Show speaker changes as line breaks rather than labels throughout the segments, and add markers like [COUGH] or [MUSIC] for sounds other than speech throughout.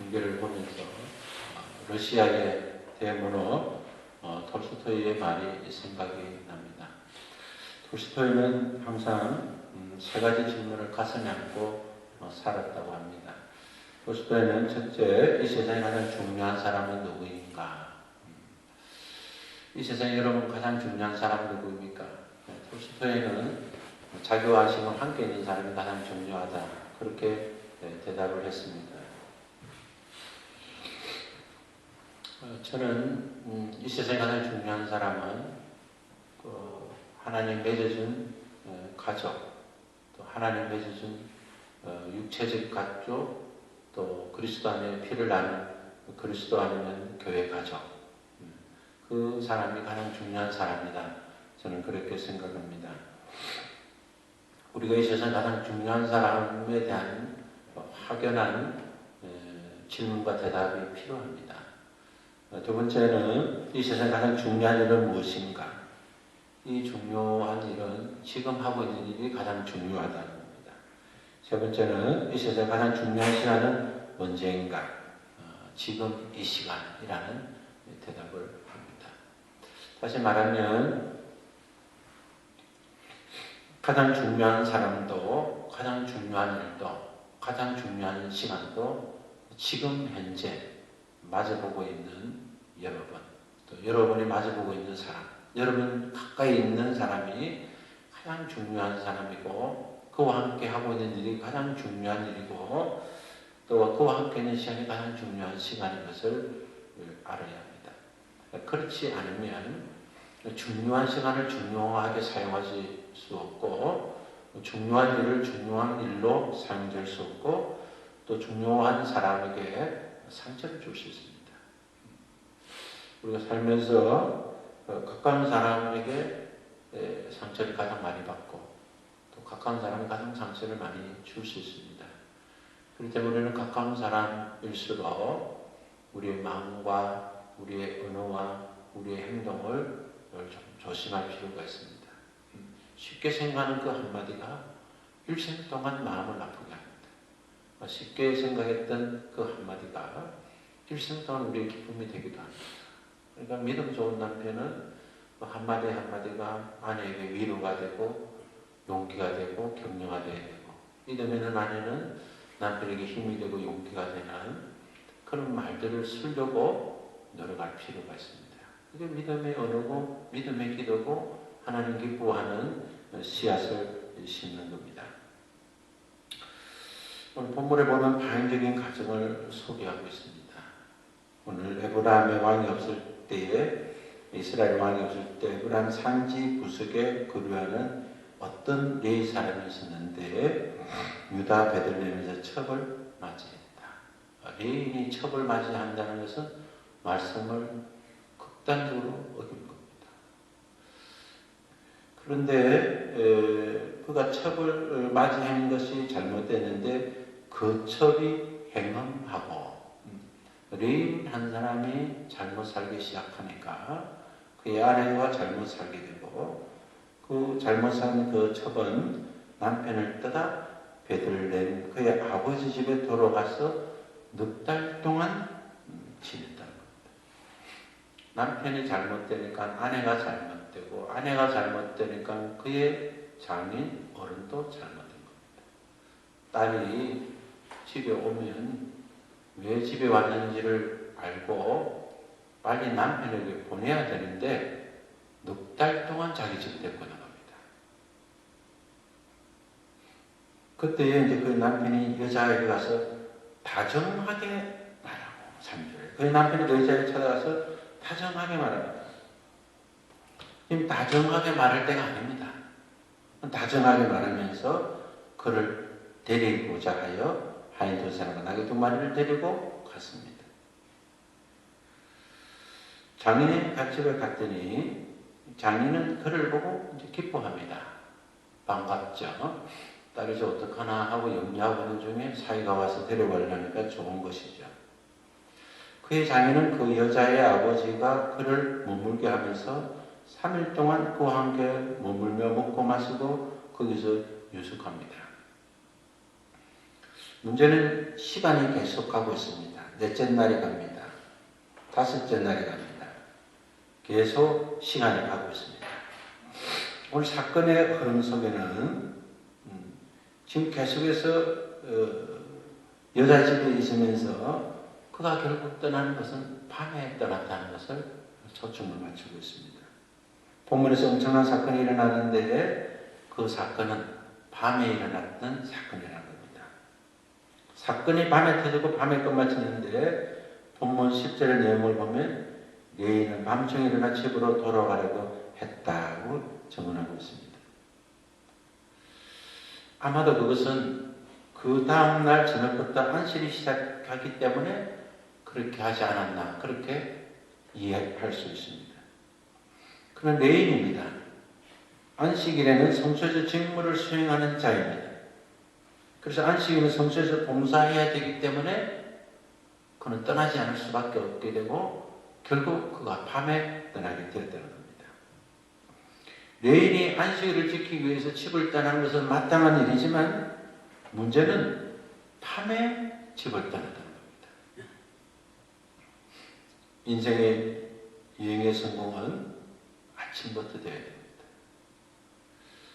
중계를 보면서 어, 러시아의 대문호 어, 톨스토이의 말이 생각이 납니다. 톨스토이는 항상 음, 세 가지 질문을 가슴에 안고 어, 살았다고 합니다. 톨스토이는 첫째, 이 세상에 가장 중요한 사람은 누구인가? 음, 이 세상에 여러분 가장 중요한 사람은 누구입니까? 네, 톨스토이는 자기와 지금 함께 있는 사람이 가장 중요하다. 그렇게 네, 대답을 했습니다. 어, 저는 음, 이 세상에 가장 중요한 사람은 그 하나님 맺어준 어, 가족, 또 하나님 맺어준 어, 육체적 가족, 또 그리스도 안에 피를 나는 그리스도 아니면 교회 가족, 음, 그 사람이 가장 중요한 사람이다. 저는 그렇게 생각합니다. 우리가 이 세상 가장 중요한 사람에 대한 확연한 질문과 대답이 필요합니다. 어, 두 번째는 이 세상 가장 중요한 일은 무엇인가? 이 중요한 일은 지금 하고 있는 일이 가장 중요하다는 겁니다. 세 번째는 이 세상 가장 중요한 시간은 언제인가? 어, 지금 이 시간이라는 대답을 합니다. 다시 말하면 가장 중요한 사람도 가장 중요한 일도 가장 중요한 시간도 지금 현재 마주보고 있는 여러분, 또 여러분이 마주보고 있는 사람, 여러분 가까이 있는 사람이 가장 중요한 사람이고 그와 함께 하고 있는 일이 가장 중요한 일이고 또 그와 함께 있는 시간이 가장 중요한 시간인 것을 알아야 합니다. 그렇지 않으면 중요한 시간을 중요하게 사용하실 수 없고 중요한 일을 중요한 일로 사용될 수 없고 또 중요한 사람에게 상처를 줄 수 있습니다. 우리가 살면서 어, 가까운 사람에게 상처를 가장 많이 받고 또 가까운 사람이 가장 상처를 많이 줄 수 있습니다. 그렇기 때문에 우리는 가까운 사람일수록 우리의 마음과 우리의 언어와 우리의 행동을 좀 조심할 필요가 있습니다. 쉽게 생각하는 그 한마디가 일생 동안 마음을 아프게 합니다. 쉽게 생각했던 그 한마디가 일생 동안 우리의 기쁨이 되기도 합니다. 그러니까 믿음 좋은 남편은 그 한마디 한마디가 아내에게 위로가 되고 용기가 되고 격려가 되고 믿음 있는 아내는 남편에게 힘이 되고 용기가 되는 그런 말들을 쓰려고 노력할 필요가 있습니다. 이게 믿음의 언어고 믿음의 기도고 하나님 기뻐하는 씨앗을 심는 겁니다. 오늘 본문에 보면 반적인 가정을 소개하고 있습니다. 오늘 에브라함의 왕이 없을 때에 이스라엘 왕이 없을 때 에브라함 산지 구석에 거류하는 어떤 레이 사람이 있었는데 유다 베들레헴에서 첩을 맞이했다. 레인이 첩을 맞이한다는 것은 말씀을 극단적으로 어긴 겁니다. 그런데 그가 첩을 맞이하는 것이 잘못됐는데 그 첩이 행함하고 음, 레인 한 사람이 잘못 살기 시작하니까 그의 아내가 잘못 살게 되고 그 잘못 산그 첩은 남편을 떠다 베들레헴 그의 아버지 집에 돌아가서 넉 달 동안 음, 지냈다는 겁니다. 남편이 잘못되니까 아내가 잘못되고 아내가 잘못되니까 그의 장인 어른도 잘못된 겁니다. 딸이 집에 오면 왜 집에 왔는지를 알고 빨리 남편에게 보내야 되는데 넉 달 동안 자기 집에 데리고 나갑니다. 그때 이제 그 남편이 여자에게 가서 다정하게 말하고 3절에 그 남편이 그 여자에게 찾아가서 다정하게 말합니다. 지금 다정하게 말할 때가 아닙니다. 다정하게 말하면서 그를 데리고자 하여 하인 두 사람과 나귀 두 마리를 데리고 갔습니다. 장인의 갓집에 갔더니 장인은 그를 보고 이제 기뻐합니다. 반갑죠. 딸이 저 어떡하나 하고 염려하고 있는 중에 사이가 와서 데려가려니까 좋은 것이죠. 그의 장인은 그 여자의 아버지가 그를 머물게 하면서 3일 동안 그와 함께 머물며 먹고 마시고 거기서 유숙합니다. 문제는 시간이 계속 가고 있습니다. 넷째 날이 갑니다. 다섯째 날이 갑니다. 계속 시간이 가고 있습니다. 오늘 사건의 흐름 속에는 음, 지금 계속해서 어, 여자 집에 있으면서 그가 결국 떠나는 것은 밤에 떠났다는 것을 초점을 맞추고 있습니다. 본문에서 엄청난 사건이 일어나는데 그 사건은 밤에 일어났던 사건이라는 겁니다. 사건이 밤에 터지고 밤에 끝마치는데 본문 10절의 내용을 보면 내일은 밤중에 일어나 집으로 돌아가려고 했다고 정언하고 있습니다. 아마도 그것은 그 다음날 저녁부터 안식이 시작하기 때문에 그렇게 하지 않았나 그렇게 이해할 수 있습니다. 그는 레인입니다. 안식일에는 성소에서 직무를 수행하는 자입니다. 그래서 안식일은 성소에서 봉사해야 되기 때문에 그는 떠나지 않을 수밖에 없게 되고 결국 그가 밤에 떠나게 되었다는 겁니다. 레인이 안식일을 지키기 위해서 집을 떠나는 것은 마땅한 일이지만 문제는 밤에 집을 떠났다는 겁니다. 인생의 여행의 성공은 아침부터 되어야 됩니다.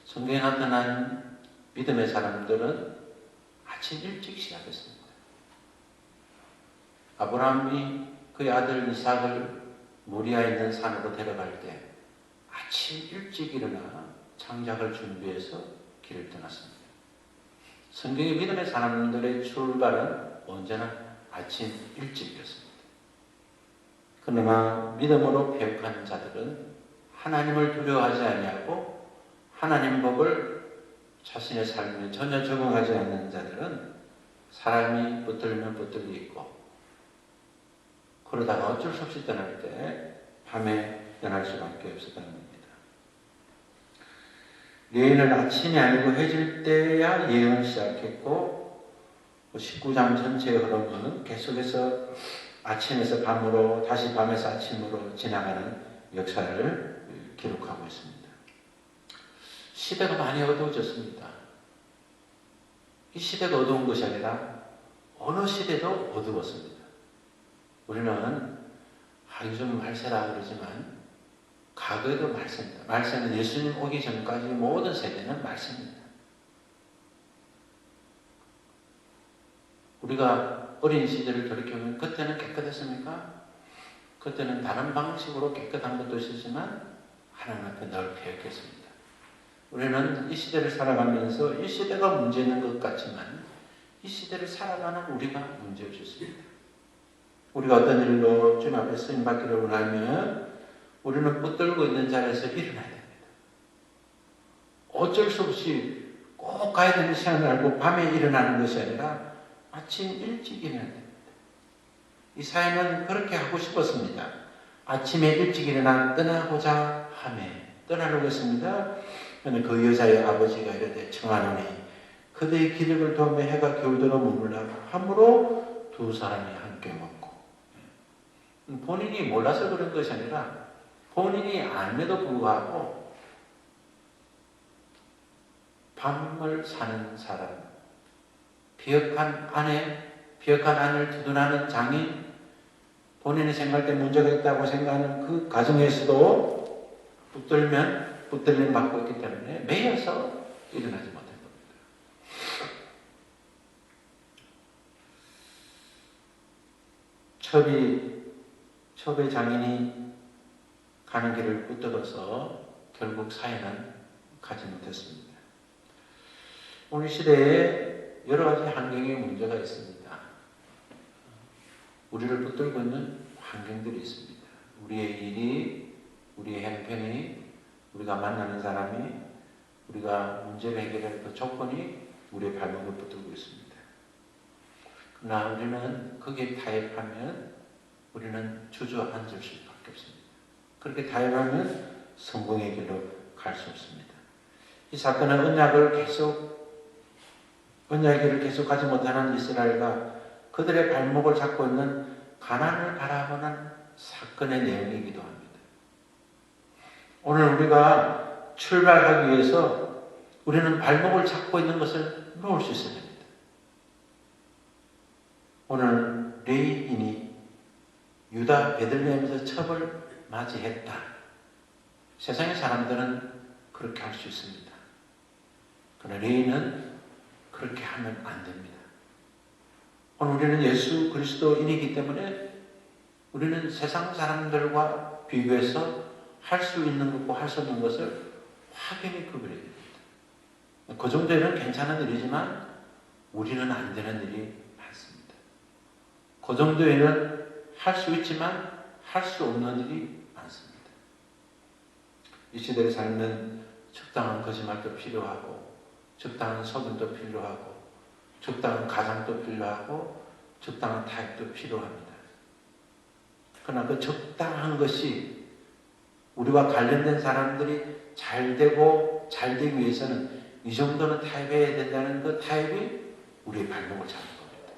성경에 나타난 믿음의 사람들은 아침 일찍 시작했습니다. 아브라함이 그의 아들 이삭을 모리아에 있는 산으로 데려갈 때 아침 일찍 일어나 장작을 준비해서 길을 떠났습니다. 성경의 믿음의 사람들의 출발은 언제나 아침 일찍이었습니다. 그러나 믿음으로 배역한 자들은 하나님을 두려워하지 아니하고 하나님 법을 자신의 삶에 전혀 적응하지 않는 자들은 사람이 붙들면 붙들려 있고 그러다가 어쩔 수 없이 떠날 때 밤에 떠날 수밖에 없었다는 겁니다. 예언은 아침이 아니고 해질 때야 예언을 시작했고 19장 전체의 흐름은 계속해서 아침에서 밤으로 다시 밤에서 아침으로 지나가는 역사를 기록하고 있습니다. 시대가 많이 어두워졌습니다. 이 시대가 어두운 것이 아니라 어느 시대도 어두웠습니다. 우리는 아, 요즘 말세라 그러지만 과거에도 말세입니다. 말세는 예수님 오기 전까지 모든 세대는 말세입니다. 우리가 어린 시절을 돌이켜보면 그때는 깨끗했습니까? 그때는 다른 방식으로 깨끗한 것도 있었지만 하나님 앞에 늘 배웠겠습니다. 우리는 이 시대를 살아가면서 이 시대가 문제 있는 것 같지만 이 시대를 살아가는 우리가 문제 없습니다. 우리가 어떤 일로 주님 앞에 쓰임 받기를 원하면 우리는 붙들고 있는 자리에서 일어나야 됩니다. 어쩔 수 없이 꼭 가야 되는 시간을 알고 밤에 일어나는 것이 아니라 아침 일찍 일어나야 됩니다. 이 사회는 그렇게 하고 싶었습니다. 아침에 일찍 일어나 떠나고자 하매 떠나려고 했습니다. 그런데 그 여자의 아버지가 이르되 청하노니 그대의 기력을 도우며 해가 겨울도록 머물라고 함으로 두 사람이 함께 먹고. 본인이 몰라서 그런 것이 아니라 본인이 알매도 불구하고 밤을 사는 사람 비역한 아내 비역한 아내를 두둔하는 장인 본인이 생각할 때 문제가 있다고 생각하는 그 가정에서도 붙들면 붙들림 받고 있기 때문에 매여서 일어나지 못한 겁니다. 첩이 첩의 장인이 가는 길을 붙들어서 결국 사회는 가지 못했습니다. 오늘 시대에 여러 가지 환경의 문제가 있습니다. 우리를 붙들고 있는 환경들이 있습니다. 우리의 일이, 우리의 행편이, 우리가 만나는 사람이, 우리가 문제를 해결할 그 조건이 우리의 발목을 붙들고 있습니다. 그러나 우리는 거기에 타협하면 우리는 주저앉을 수밖에 없습니다. 그렇게 타협하면 성공의 길로 갈 수 없습니다. 이 사건은 언약을 계속 언약의 길을 계속 가지 못하는 이스라엘과 그들의 발목을 잡고 있는 가난을 바라보는 사건의 내용이기도 합니다. 오늘 우리가 출발하기 위해서 우리는 발목을 잡고 있는 것을 놓을 수 있어야 됩니다. 오늘 레인이 유다 베들레헴에서 첩을 맞이했다. 세상의 사람들은 그렇게 할 수 있습니다. 그러나 레인은 그렇게 하면 안 됩니다. 오늘 우리는 예수 그리스도인이기 때문에 우리는 세상 사람들과 비교해서 할 수 있는 것과 할 수 없는 것을 확연히 구별해야 됩니다. 그 정도에는 괜찮은 일이지만 우리는 안 되는 일이 많습니다. 그 정도에는 할 수 있지만 할 수 없는 일이 많습니다. 이 시대에 살면 적당한 거짓말도 필요하고 적당한 속임도 필요하고 적당한 가장도 필요하고 적당한 타협도 필요합니다. 그러나 그 적당한 것이 우리와 관련된 사람들이 잘 되고 잘 되기 위해서는 이 정도는 타협해야 된다는 그 타협이 우리의 발목을 잡는 겁니다.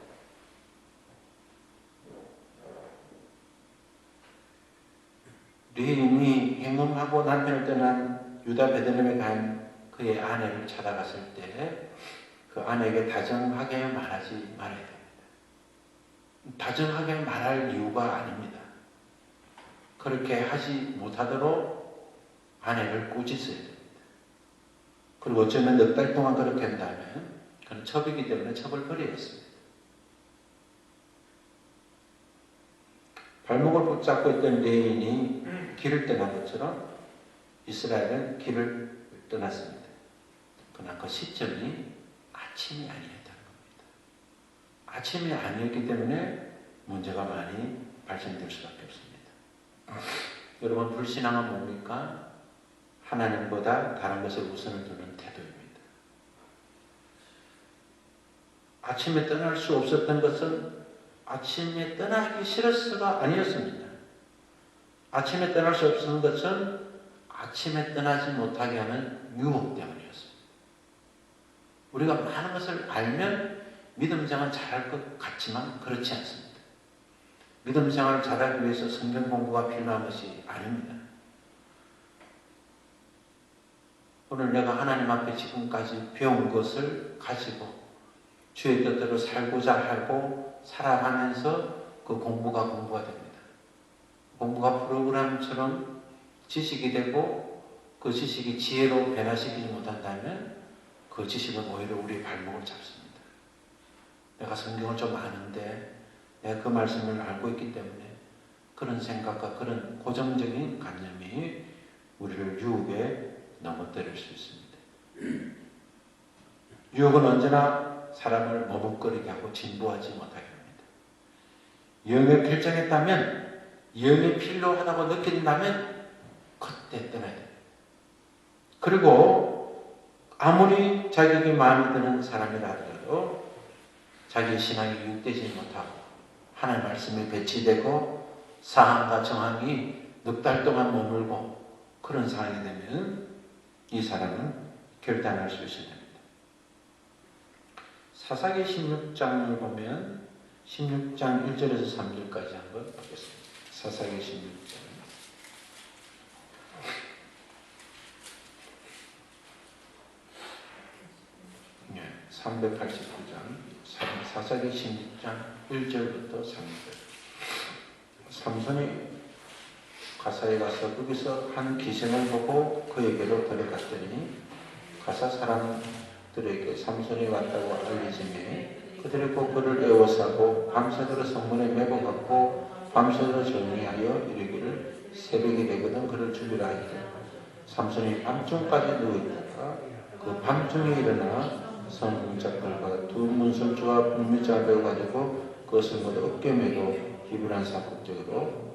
르인이 행음하고 남편을 떠난 유다 베들레헴에 간 그의 아내를 찾아갔을 때 그 아내에게 다정하게 말하지 말아야 됩니다. 다정하게 말할 이유가 아닙니다. 그렇게 하지 못하도록 아내를 꾸짖어야 됩니다. 그리고 어쩌면 넉달 동안 그렇게 한다면 그는 첩이기 때문에 첩을 버려야 했습니다. 발목을 붙잡고 있던 레인이 길을 떠난 것처럼 이스라엘은 길을 떠났습니다. 그러나 그 시점이 아침이 아니었다는 겁니다. 아침이 아니었기 때문에 문제가 많이 발생될 수밖에 없습니다. 여러분 불신앙은 뭡니까? 하나님보다 다른 것을 우선을 두는 태도입니다. 아침에 떠날 수 없었던 것은 아침에 떠나기 싫어서가 아니었습니다. 아침에 떠날 수 없었던 것은 아침에 떠나지 못하게 하는 유혹 때문이었습니다. 우리가 많은 것을 알면 믿음 생활 잘할 것 같지만 그렇지 않습니다. 믿음 생활 잘하기 위해서 성경 공부가 필요한 것이 아닙니다. 오늘 내가 하나님 앞에 지금까지 배운 것을 가지고 주의 뜻대로 살고자 하고 살아가면서 그 공부가 공부가 됩니다. 공부가 프로그램처럼 지식이 되고 그 지식이 지혜로 변화시키지 못한다면 그 지식은 오히려 우리의 발목을 잡습니다. 내가 성경을 좀 아는데 내가 그 말씀을 알고 있기 때문에 그런 생각과 그런 고정적인 관념이 우리를 유혹에 넘어뜨릴 수 있습니다. [CLEARS THROAT] 유혹은 언제나 사람을 머뭇거리게 하고 진보하지 못하게 합니다. 영에 결정했다면 영이 필요하다고 느낀다면 그때 떠나야 됩니다. 그리고 아무리 자격이 마음에 드는 사람이라 하더라도 자기 신앙이 유익되지 못하고 하나님 말씀에 배치되고 사항과 정황이 넉 달 동안 머물고 그런 상황이 되면 이 사람은 결단할 수 있습니다. 사사기 16장을 보면 16장 1절에서 3절까지 한번 보겠습니다. 사사기 16장. 네, 389장 사사기 16장 1절부터 3절. 삼손이 가사에 가서 거기서 한 기생을 보고 그에게로 데려갔더니 가사 사람들에게 삼손이 왔다고 알리지매 그들이 꼭 그를 에워싸고 밤새도록 성문에 매고 갖고 밤새도록 정리하여 이르기를 새벽이 되거든 그를 죽이라 하니라. 삼손이 밤중까지 누워있다가 그 밤중에 일어나 성문짝들과 두 문설주와 불미자를 배워가지고 그것을 모두 어깨 매고 기브란 사국적으로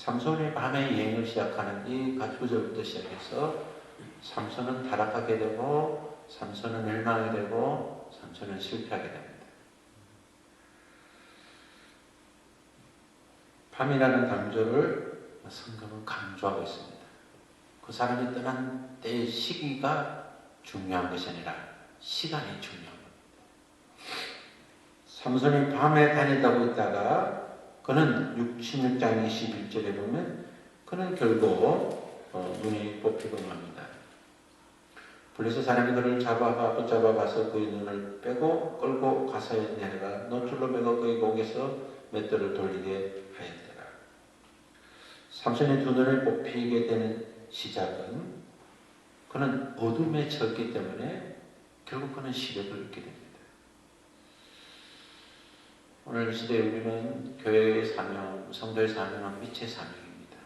삼손이 밤에 여행을 시작하는 이 구절부터 시작해서 삼손은 타락하게 되고 삼손은 멸망하게 되고 삼손은 실패하게 됩니다. 밤이라는 강조를 성경은 강조하고 있습니다. 그 사람이 떠난 때의 시기가 중요한 것이 아니라 시간이 중요한 겁니다. 삼손이 밤에 다니다고 있다가 그는 16장 21절에 보면 그는 결국 어, 눈이 뽑히고 맙니다. 블레셋 사람이 그를 잡아가 붙잡아 가서 그의 눈을 빼고 끌고 가사에 내려가 노출로 매고 그의 목에서 맷돌을 돌리게 하였더라. 삼손의 두 눈을 뽑히게 되는 시작은 그는 어둠에 졌기 때문에 결국 그는 시력을 잃게 됩니다. 오늘 시대에 우리는 교회의 사명, 성도의 사명은 빛의 사명입니다.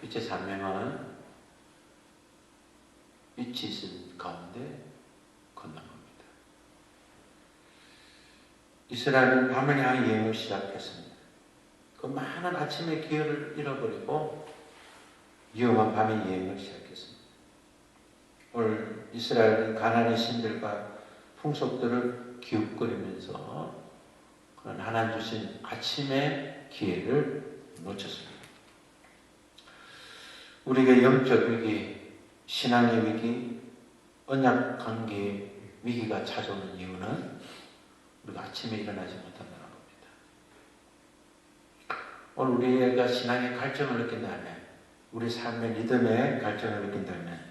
빛의 사명은 빛이 있은 가운데 건너갑니다. 이스라엘은 밤을 향해 여행을 시작했습니다. 그 많은 아침의 기회를 잃어버리고 위험한 밤의 여행을 시작했습니다. 오늘 이스라엘은 가나안의 신들과 풍속들을 기웃거리면서 그런 하나님 주신 아침의 기회를 놓쳤습니다. 우리에게 영적 위기, 신앙의 위기, 언약 관계의 위기가 찾아오는 이유는 우리가 아침에 일어나지 못한다는 겁니다. 오늘 우리가 신앙의 갈증을 느낀다면, 우리 삶의 리듬의 갈증을 느낀다면,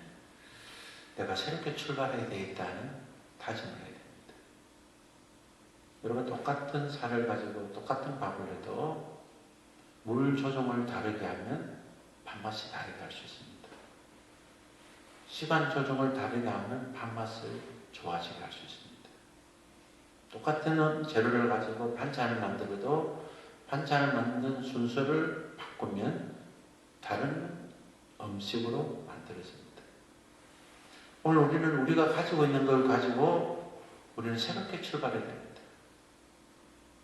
내가 새롭게 출발해야 되겠다는 다짐을 해야 됩니다. 여러분 똑같은 살을 가지고 똑같은 밥을 해도 물 조종을 다르게 하면 밥맛이 다르게 할 수 있습니다. 시간 조정을 다르게 하면 밥맛을 좋아지게 할 수 있습니다. 똑같은 재료를 가지고 반찬을 만들어도 반찬을 만든 순서를 바꾸면 다른 음식으로 만들어집니다. 오늘 우리는 우리가 가지고 있는 걸 가지고 우리는 새롭게 출발해야 됩니다.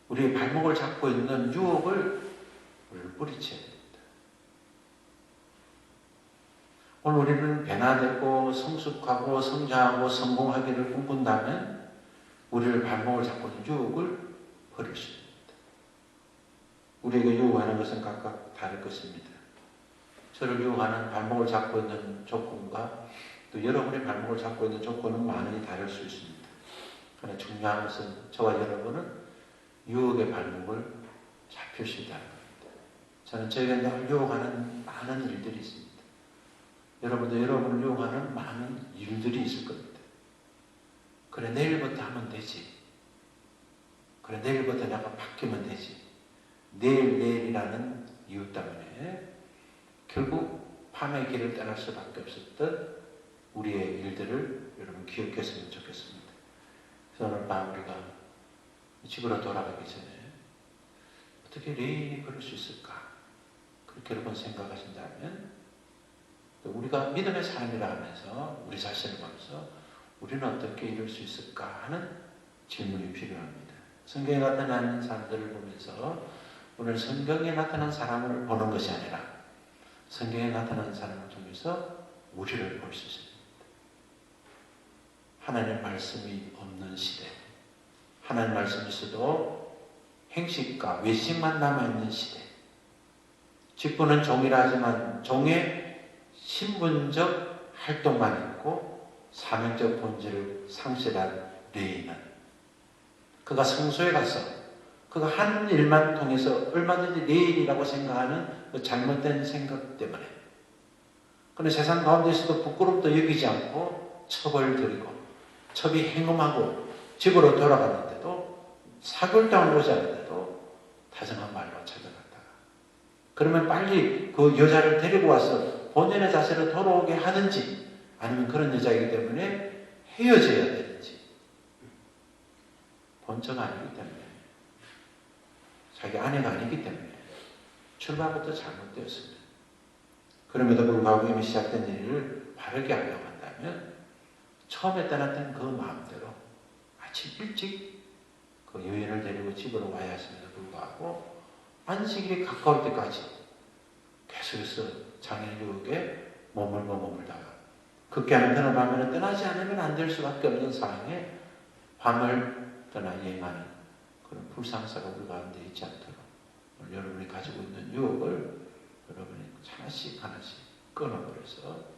우리의 발목을 잡고 있는 유혹을 우리를 뿌리쳐야 됩니다. 오늘 우리는 변화되고 성숙하고 성장하고 성공하기를 꿈꾼다면 우리를 발목을 잡고 있는 유혹을 있습니다. 우리에게 유혹하는 것은 각각 다를 것입니다. 저를 유혹하는 발목을 잡고 있는 조건과 또 여러분의 발목을 잡고 있는 조건은 많이 다를 수 있습니다. 그러나 중요한 것은 저와 여러분은 유혹의 발목을 잡힐 수 있다는 겁니다. 저는 저에게 유혹하는 많은 일들이 있습니다. 여러분도 여러분을 유혹하는 많은 일들이 있을 겁니다. 그래, 내일부터 하면 되지. 그래, 내일부터 내가 바뀌면 되지. 내일, 내일이라는 이유 때문에 결국 밤의 길을 떠날 수밖에 없었던 우리의 일들을 여러분 기억했으면 좋겠습니다. 그래서 오늘 밤 우리가 집으로 돌아가기 전에 어떻게 내일이 그럴 수 있을까? 그렇게 여러분 생각하신다면 우리가 믿음의 삶이라 하면서 우리 자신을 보면서 우리는 어떻게 이룰 수 있을까 하는 질문이 필요합니다. 성경에 나타나는 사람들을 보면서 오늘 성경에 나타난 사람을 보는 것이 아니라 성경에 나타난 사람을 통해서 우리를 볼 수 있습니다. 하나님의 말씀이 없는 시대, 하나님의 말씀이 있어도 행식과 외식만 남아있는 시대, 직분은 종이라 하지만 종의 신분적 활동만 있고 사명적 본질을 상실한 레이는 그가 성소에 가서 그가 한 일만 통해서 얼마든지 내 일이라고 생각하는 그 잘못된 생각 때문에 그런데 세상 가운데서도 부끄럽도 여기지 않고 들이고 첩이 행음하고 집으로 돌아갔는데도 동안 오지 않는데도 다정한 말로 찾아갔다가 그러면 빨리 그 여자를 데리고 와서 본연의 자세로 돌아오게 하는지 아니면 그런 여자이기 때문에 헤어져야 되는지. 본처가 아니기 때문에. 자기 아내가 아니기 때문에. 출발부터 잘못되었습니다. 그럼에도 불구하고 이미 시작된 일을 바르게 하려고 한다면 처음에 떠났던 그 마음대로 아침 일찍 그 여인을 데리고 집으로 와야 했음에도 불구하고 안식일이 가까울 때까지 계속해서 장애인 유혹에 머물고 머물다가 극기하는 편을 밤에는 떠나지 않으면 안 될 수밖에 없는 상황에 밤을 떠나 여행하는 그런 불상사가 우리 가운데 있지 않도록 여러분이 가지고 있는 유혹을 여러분이 하나씩 하나씩 끊어버려서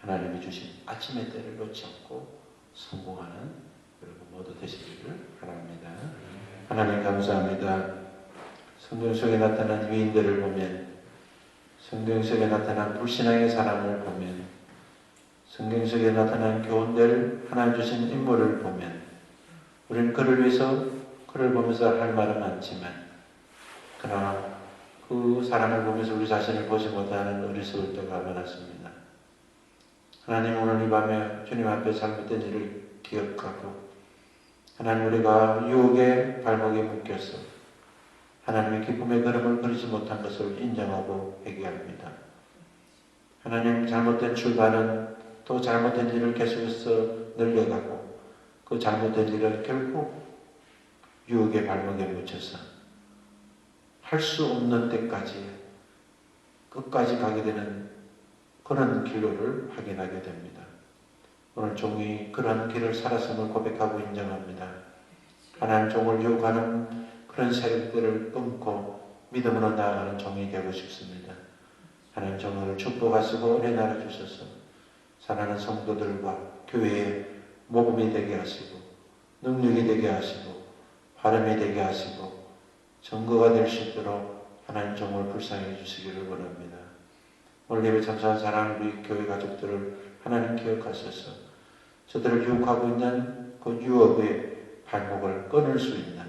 하나님이 주신 아침의 때를 놓지 않고 성공하는 여러분 모두 되시기를 바랍니다. 하나님 감사합니다. 성경 속에 나타난 위인들을 보면 성경 속에 나타난 불신앙의 사람을 보면 성경 속에 나타난 교훈들 하나님 주신 인물을 보면 우리는 그를 위해서 그를 보면서 할 말은 많지만 그러나 그 사람을 보면서 우리 자신을 보지 못하는 어리석을 때가 많았습니다. 하나님 오늘 이 밤에 주님 앞에 잘못된 일을 기억하고 하나님 우리가 유혹의 발목에 묶여서 하나님의 기쁨의 걸음을 걸지 못한 것을 인정하고 회개합니다. 하나님 잘못된 출발은 또 잘못된 일을 계속해서 늘려가고 그 잘못된 일을 결국 유혹의 발목에 묻혀서 할 수 없는 때까지 끝까지 가게 되는 그런 길로를 확인하게 됩니다. 오늘 종이 그런 길을 살았음을 고백하고 인정합니다. 하나님 종을 유혹하는 그런 세력들을 끊고 믿음으로 나아가는 종이 되고 싶습니다. 하나님 종을 축복하시고 은혜 나눠 주셔서 사랑하는 성도들과 교회의 모범이 되게 하시고 능력이 되게 하시고 바람이 되게 하시고 증거가 될 수 있도록 하나님 종을 불쌍히 주시기를 원합니다. 오늘 예배 참석한 사랑하는 우리 교회 가족들을 하나님 기억하셔서 저들을 유혹하고 있는 그 유혹의 발목을 끊을 수 있는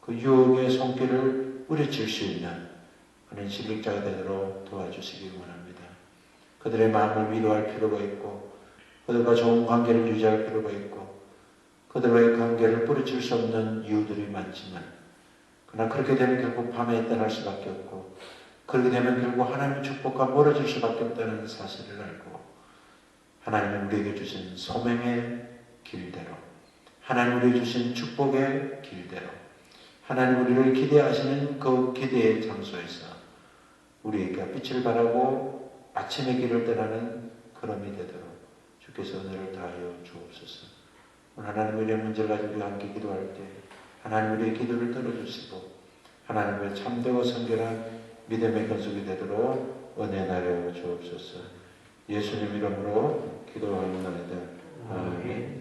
그 유혹의 손길을 뿌리칠 수 있는 그런 실력자가 되도록 도와주시기 원합니다. 그들의 마음을 위로할 필요가 있고 그들과 좋은 관계를 유지할 필요가 있고 그들과의 관계를 뿌리칠 수 없는 이유들이 많지만 그러나 그렇게 되면 결국 밤에 떠날 수밖에 없고 그렇게 되면 결국 하나님의 축복과 멀어질 수밖에 없다는 사실을 알고 하나님이 우리에게 주신 소명의 길대로 하나님 우리에게 주신 축복의 길대로 하나님 우리를 기대하시는 그 기대의 장소에서 우리에게 빛을 발하고 아침의 길을 떠나는 걸음이 되도록 주께서 은혜를 다하여 주옵소서. 오늘 하나님 우리의 문제를 가지고 함께 기도할 때 하나님 우리의 기도를 들어주시고 하나님의 참되고 성결한 믿음의 건속이 되도록 은혜 나려 주옵소서. 예수님 이름으로 기도하옵나이다. 아멘.